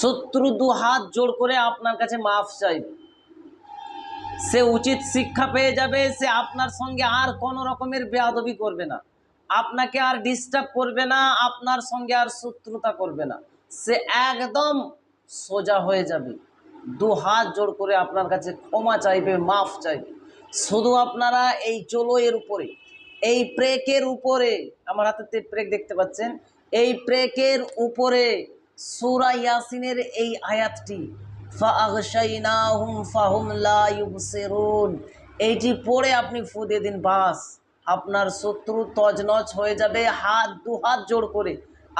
শত্রু দু হাত জোড় করে আপনার কাছে মাফ চাইবে সে উচিত শিক্ষা পেয়ে যাবে, সে আপনার সঙ্গে আর কোনো রকমের বেয়াদবি করবে না। আপনাকে আর ডিস্টার্ব করবে না, আপনার সঙ্গে আর শত্রুতা করবে না। সে একদম সোজা হয়ে যাবে। দু হাত জোড় করে আপনার কাছে ক্ষমা চাইবে, মাফ চাইবে। শুধু আপনারা এই জলয়ের উপরে, এই প্রেকের উপরে, আমার হাতে প্রেক দেখতে পাচ্ছেন, এই প্রেকের উপরে সুরা ইয়াসিনের এই আয়াতটি এইটি পড়ে আপনি ফুদে দিন, বাস। আপনার শত্রু তজনজ হয়ে যাবে, হাত দু হাত জোড় করে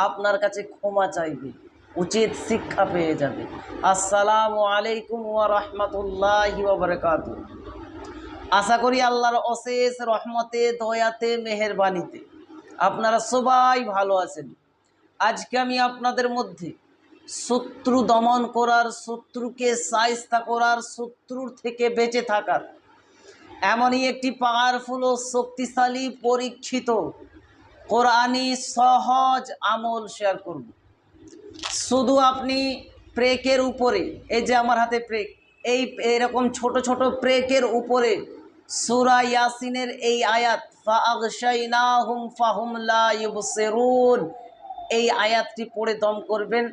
আপনার কাছে ক্ষমা চাইবে, উচিত শিক্ষা পেয়ে যাবে। আসসালামু আলাইকুম ওয়া রাহমাতুল্লাহি আশা করি আল্লাহর অশেষ রহমতে, দয়াতে, মেহেরবানিতে আপনারা সবাই ভালো আছেন। আজকে আমি আপনাদের মধ্যে শত্রু দমন করার, শত্রুকে সাইস্তা করার, শত্রুর থেকে বেঁচে থাকার এমনই একটি পাওয়ারফুল ও শক্তিশালী, পরীক্ষিত কোরআনি সহজ আমল শেয়ার করব। শুধু আপনি প্রেকের উপরে, এই যে আমার হাতে প্রেক, এই এরকম ছোট ছোট প্রেকের উপরে সুরা ইয়াসিনের এই আয়াত ফাগশাইনাহুম ফাহুম লা এই আয়াতটি পড়ে দম করবেন।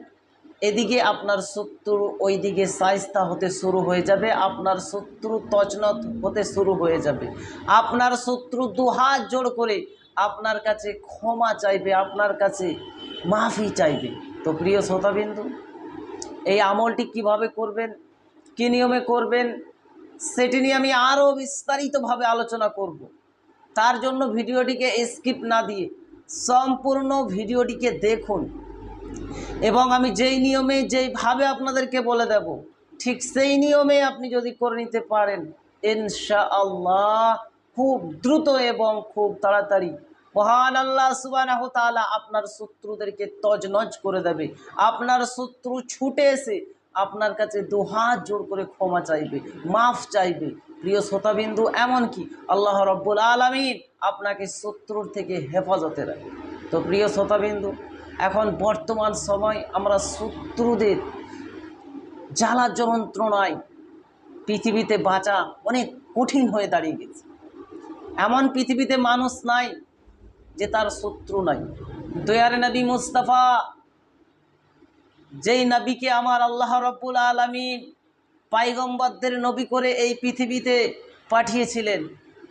এদিকে আপনার শত্রু ওইদিকে সাইস্তা হতে শুরু হয়ে যাবে, আপনার শত্রু তজনত হতে শুরু হয়ে যাবে। আপনার শত্রু দুহাত জোড় করে আপনার কাছে ক্ষমা চাইবে, আপনার কাছে মাফি চাইবে। তো প্রিয় শ্রোতাবিন্দু, এই আমলটি কীভাবে করবেন, কী নিয়মে করবেন, সেটি নিয়ে আমি আরও বিস্তারিতভাবে আলোচনা করব। তার জন্য ভিডিওটিকে স্কিপ না দিয়ে সম্পূর্ণ ভিডিওটিকে দেখুন। এবং আমি যেই নিয়মে, যেইভাবে আপনাদেরকে বলে দেব, ঠিক সেই নিয়মে আপনি যদি করে নিতে পারেন ইনশা আল্লাহ খুব দ্রুত এবং খুব তাড়াতাড়ি। মহান আল্লাহ সুবাহ তাআলা আপনার শত্রুদেরকে তজনজ করে দেবে। আপনার শত্রু ছুটে এসে আপনার কাছে দুহাত জোর করে ক্ষমা চাইবে, মাফ চাইবে। প্রিয় শ্রোতাবিন্দু, এমনকি আল্লাহ রব্বুল আলমিন আপনাকে শত্রুর থেকে হেফাজতে রাখে তো প্রিয় শ্রোতাবিন্দু, এখন বর্তমান সময় আমরা শত্রুদের জ্বালা যন্ত্রণায় পৃথিবীতে বাঁচা অনেক কঠিন হয়ে দাঁড়িয়ে গেছে। এমন পৃথিবীতে মানুষ নাই যে তার শত্রু নাই। দয়ার নবী মুস্তাফা, যেই নবীকে আমার আল্লাহ রব্বুল আলমিন পাইগম্বরদের নবী করে এই পৃথিবীতে পাঠিয়েছিলেন।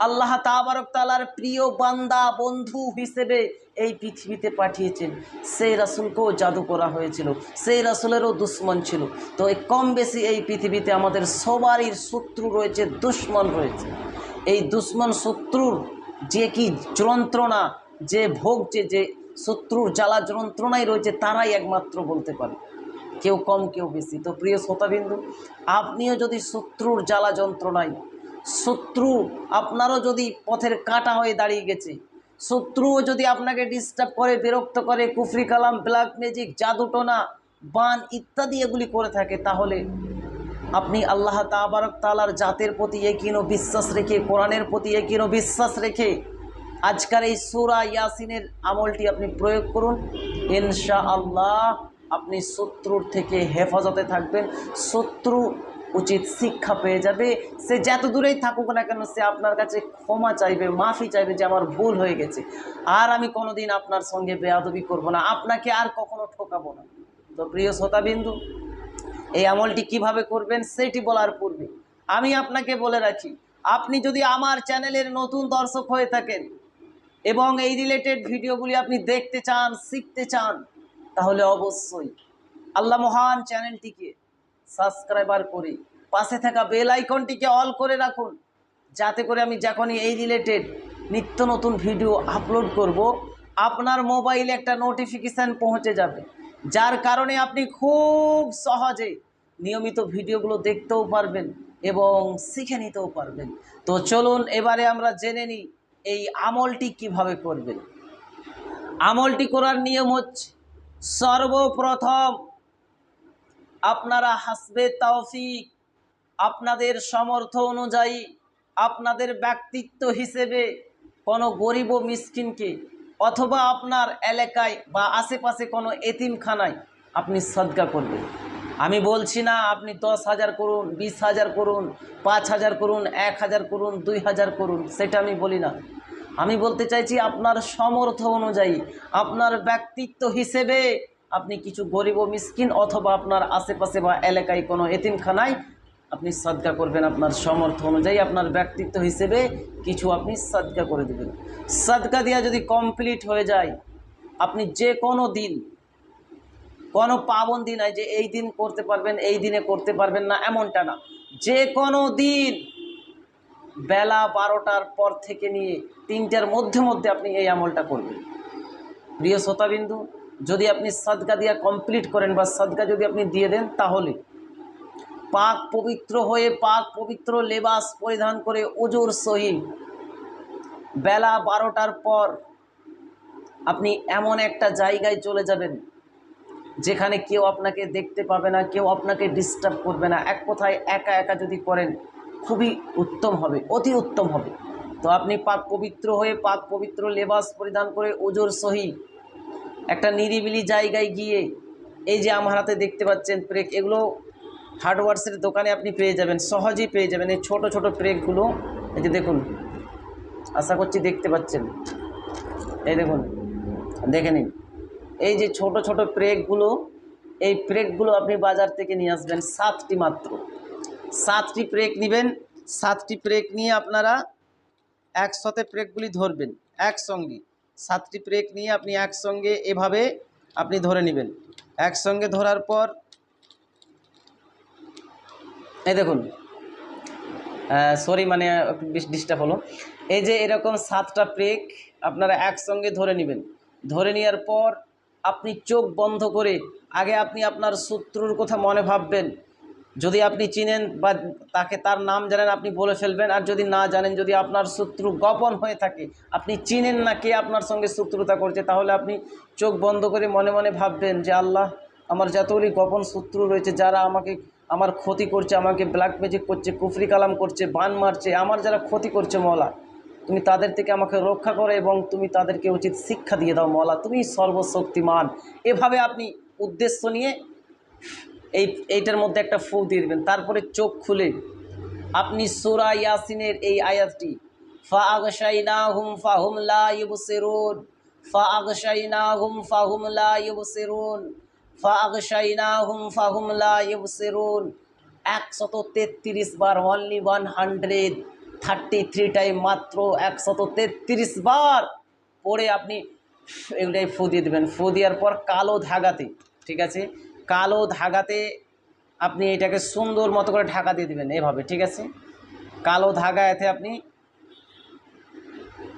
আল্লাহ তাবারক তালার প্রিয় বান্দা, বন্ধু হিসেবে এই পৃথিবীতে পাঠিয়েছেন। সেই রাসুলকেও জাদু করা হয়েছিল, সেই রাসুলেরও দুশ্মন ছিল। তো এই কম বেশি এই পৃথিবীতে আমাদের সবারই শত্রু রয়েছে, দুশ্মন রয়েছে। এই দুশ্মন শত্রুর যে কি যন্ত্রণা, যে ভোগছে যে শত্রুর জ্বালা যন্ত্রণাই রয়েছে, তারাই একমাত্র বলতে পারে। কেউ কম, কেউ বেশি। তো প্রিয় শ্রোতাবিন্দু, আপনিও যদি শত্রুর জ্বালা যন্ত্রণায়, শত্রু আপনারও যদি পথের কাটা হয়ে দাঁড়িয়ে গেছে, শত্রুও যদি আপনাকে ডিস্টার্ব করে, বিরক্ত করে, কুফরি কালাম ব্ল্যাক ম্যাজিক জাদুটোনা, বান ইত্যাদি এগুলি করে থাকে, তাহলে আপনি আল্লাহ তাবারক তালার জাতের প্রতি একিনো বিশ্বাস রেখে, কোরআনের প্রতি একিনো বিশ্বাস রেখে আজকাল এই সুরা ইয়াসিনের আমলটি আপনি প্রয়োগ করুন। ইনশা আল্লাহ আপনি শত্রুর থেকে হেফাজতে থাকবেন। শত্রু উচিত শিক্ষা পেয়ে যাবে। সে যত দূরেই থাকুক না কেন, সে আপনার কাছে ক্ষমা চাইবে, মাফি চাইবে যে আমার ভুল হয়ে গেছে। আর আমি কোনোদিন আপনার সঙ্গে বেয়াদবি করব না। আপনাকে আর কখনো ঠকাবো না। তো প্রিয় শ্রোতাবিন্দু, এই আমলটি কীভাবে করবেন সেটি বলার পূর্বে আমি আপনাকে বলে রাখি, আপনি যদি আমার চ্যানেলের নতুন দর্শক হয়ে থাকেন এবং এই রিলেটেড ভিডিওগুলি আপনি দেখতে চান, শিখতে চান তাহলে অবশ্যই আল্লাহ মহান চ্যানেলটিকে সাবস্ক্রাইবার করে পাশে থাকা বেল আইকনটিকে অল করে রাখুন। যাতে করে আমি যখনই এই রিলেটেড নিত্য নতুন ভিডিও আপলোড করব, আপনার মোবাইলে একটা নোটিফিকেশান পৌঁছে যাবে। যার কারণে আপনি খুব সহজে নিয়মিত ভিডিওগুলো দেখতেও পারবেন এবং শিখে নিতেও পারবেন। তো চলুন এবারে আমরা জেনে নিই এই আমলটি কীভাবে করবেন। আমলটি করার নিয়ম হচ্ছে সর্বপ্রথম আপনারা হাসবে তৌফিক। আপনাদের সমর্থ অনুযায়ী, আপনাদের ব্যক্তিত্ব হিসেবে কোনো গরিব ও মিসকিনকে অথবা আপনার এলাকায় বা আশেপাশে কোনো এতিমখানায় আপনি সদকা করবেন। আমি বলছি না আপনি দশ হাজার করুন, বিশ হাজার করুন, পাঁচ হাজার করুন, এক হাজার করুন, দুই হাজার করুন, সেটা আমি বলি না। আমি বলতে চাইছি আপনার সমর্থ অনুযায়ী, আপনার ব্যক্তিত্ব হিসেবে আপনি কিছু গরিব মিসকিন অথবা আপনার আশেপাশে বা এলাকায় কোনো এতিমখানায় আপনি সদকা করবেন। আপনার সমর্থ অনুযায়ী আপনার ব্যক্তিত্ব হিসেবে কিছু আপনি সদকা করে দেবেন। সদকা দেওয়া যদি কমপ্লিট হয়ে যায়, আপনি যে কোনো দিন, কোনো পাবন্দি নাই যে এই দিন করতে পারবেন, এই দিনে করতে পারবেন না, এমনটা না। যে কোনো দিন বেলা বারোটার পর থেকে নিয়ে তিনটার মধ্যে মধ্যে আপনি এই আমলটা করবেন। প্রিয় শ্রোতাবিন্দু, যদি আপনি সদকা দিয়া কমপ্লিট করেন বা সদকা যদি আপনি দিয়ে দেন, তাহলে পাক পবিত্র হয়ে পাক পবিত্র লেবাস পরিধান করে ওজোর সহিত বেলা বারোটার পর আপনি এমন একটা জায়গায় চলে যাবেন যেখানে কেউ আপনাকে দেখতে পাবে না, কেউ আপনাকে ডিস্টার্ব করবে না। এক কথায় একা একা যদি করেন খুবই উত্তম হবে, অতি উত্তম হবে। তো আপনি পাক পবিত্র হয়ে পাক পবিত্র লেবাস পরিধান করে ওজোর সহি একটা নিরিবিলি জায়গায় গিয়ে এই যে আমার হাতে দেখতে পাচ্ছেন প্রেক, এগুলো হার্ডওয়ার্সের দোকানে আপনি পেয়ে যাবেন, সহজেই পেয়ে যাবেন। এই ছোট ছোট প্রেকগুলো, এই যে দেখুন, আশা করছি দেখতে পাচ্ছেন। এই দেখুন, দেখে নিন। এই যে ছোট ছোট প্রেকগুলো, এই প্রেকগুলো আপনি বাজার থেকে নিয়ে আসবেন সাতটি মাত্র। সাতটি প্রেক নেবেন। সাতটি প্রেক নিয়ে আপনারা একসাথে প্রেকগুলি ধরবেন, একসঙ্গে। সাতটি প্রেক নিয়ে আপনি একসঙ্গে এভাবে আপনি ধরে নেবেন। একসঙ্গে ধরার পর, এই দেখুন সরি মানে ডিস্টার্ব হলো। এই যে এরকম সাতটা প্রেক আপনারা একসঙ্গে ধরে নেবেন। ধরে নেওয়ার পর আপনি চোখ বন্ধ করে আগে আপনি আপনার শত্রুর কথা মনে ভাববেন। যদি আপনি চিনেন বা তাকে তার নাম জানেন, আপনি বলে ফেলবেন। আর যদি না জানেন, যদি আপনার শত্রু গোপন হয়ে থাকে, আপনি চিনেন না কে আপনার সঙ্গে শত্রুতা করছে, তাহলে আপনি চোখ বন্ধ করে মনে মনে ভাববেন যে, আল্লাহ, আমার যতগুলি গোপন শত্রু রয়েছে, যারা আমাকে, আমার ক্ষতি করছে, আমাকে ব্ল্যাক ম্যাজিক করছে, কুফরি কালাম করছে, বান মারছে, আমার যারা ক্ষতি করছে মলা তুমি তাদের থেকে আমাকে রক্ষা করো এবং তুমি তাদেরকে উচিত শিক্ষা দিয়ে দাও মলা তুমি সর্বশক্তিমান। এভাবে আপনি উদ্দেশ্য নিয়ে এই, এইটার মধ্যে একটা ফু দিয়ে দেবেন। তারপরে চোখ খুলে আপনি সুরা ইয়াসিনের এই আয়াতটি ফা আগশাইনা হুম ফাহুম লা ইবসিরুন ফা আগশাইনা হুম ফাহুম লা ইবসিরুন ফা আগশাইনা হুম ফাহুম লা ইবসিরুন। একশত তেত্রিশ বার only one hundred thirty three time মাত্র একশত তেত্রিশ বার পরে আপনি এগুলাই ফু দিয়ে দেবেন। ফু দেওয়ার পর কালো ধাগাতে, ঠিক আছে? কালো ধাগাতে আপনি এটাকে সুন্দর মতো করে ঢাকা দিয়ে দেবেন এভাবে, ঠিক আছে? কালো ধাগা এতে আপনি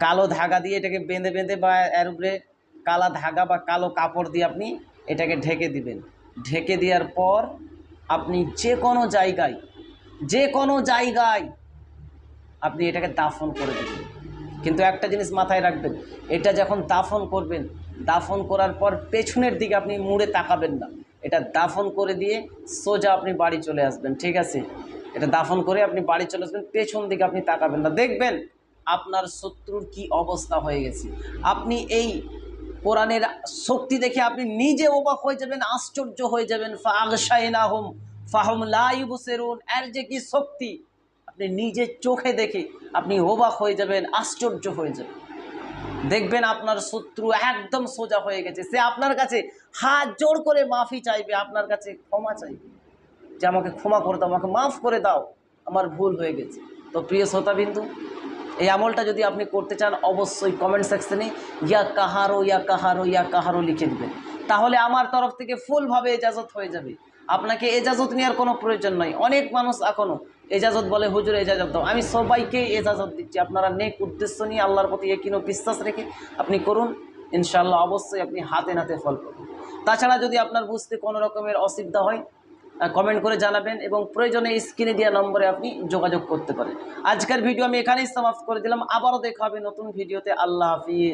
কালো ধাগা দিয়ে এটাকে বেঁধে বেঁধে বা এর উপরে কালা ধাগা বা কালো কাপড় দিয়ে আপনি এটাকে ঢেকে দিবেন। ঢেকে দেওয়ার পর আপনি যে কোনো জায়গায়, যে কোনো জায়গায় আপনি এটাকে দাফন করে দেবেন। কিন্তু একটা জিনিস মাথায় রাখবেন, এটা যখন দাফন করবেন, দাফন করার পর পেছনের দিকে আপনি মুড়ে তাকাবেন না। এটা দাফন করে দিয়ে সোজা আপনি বাড়ি চলে আসবেন, ঠিক আছে? এটা দাফন করে আপনি বাড়ি চলে আসবেন, পেছন দিকে আপনি তাকাবেন না। দেখবেন আপনার শত্রুর কি অবস্থা হয়ে গেছে। আপনি এই কোরআনের শক্তি দেখে আপনি নিজে অবাক হয়ে যাবেন, আশ্চর্য হয়ে যাবেন। ফাগশাইনা হোম ফাহম লাইবুসেরুন এর যে কি শক্তি? আপনি নিজের চোখে দেখে আপনি অবাক হয়ে যাবেন, আশ্চর্য হয়ে যাবেন। দেখবেন আপনার শত্রু একদম সোজা হয়ে গেছে। সে আপনার কাছে হাত জোর করে মাফি চাইবে, আপনার কাছে ক্ষমা চাইবে। যে আমাকে ক্ষমা করে দাও, আমাকে মাফ করে দাও, আমার ভুল হয়ে গেছে। তো প্রিয় শ্রোতাবিন্দু, এই আমলটা যদি আপনি করতে চান, অবশ্যই কমেন্ট সেকশনে ইয়া কাহারো ইয়া কাহারো ইয়া কাহারো লিখে দেবেন। তাহলে আমার তরফ থেকে ফুলভাবে এজাজত হয়ে যাবে। আপনাকে এজাজত নেওয়ার কোনো প্রয়োজন নাই। অনেক মানুষ এখনও এজাজত বলে, হুজুর, এজাজত দাও। আমি সবাইকে এজাজত দিচ্ছি। আপনারা নেক উদ্দেশ্য নিয়ে আল্লাহর প্রতি একিনো বিশ্বাস রেখে আপনি করুন। ইনশাল্লাহ অবশ্যই আপনি হাতে নাতে ফল পাবেন। তাছাড়া যদি আপনার বুঝতে কোনো রকমের অসুবিধা হয় কমেন্ট করে জানাবেন এবং প্রয়োজনে স্ক্রিনে দেওয়া নম্বরে আপনি যোগাযোগ করতে পারেন। আজকের ভিডিও আমি এখানেই সমাপ্ত করে দিলাম। আবারও দেখা হবে নতুন ভিডিওতে। আল্লাহ হাফিজ।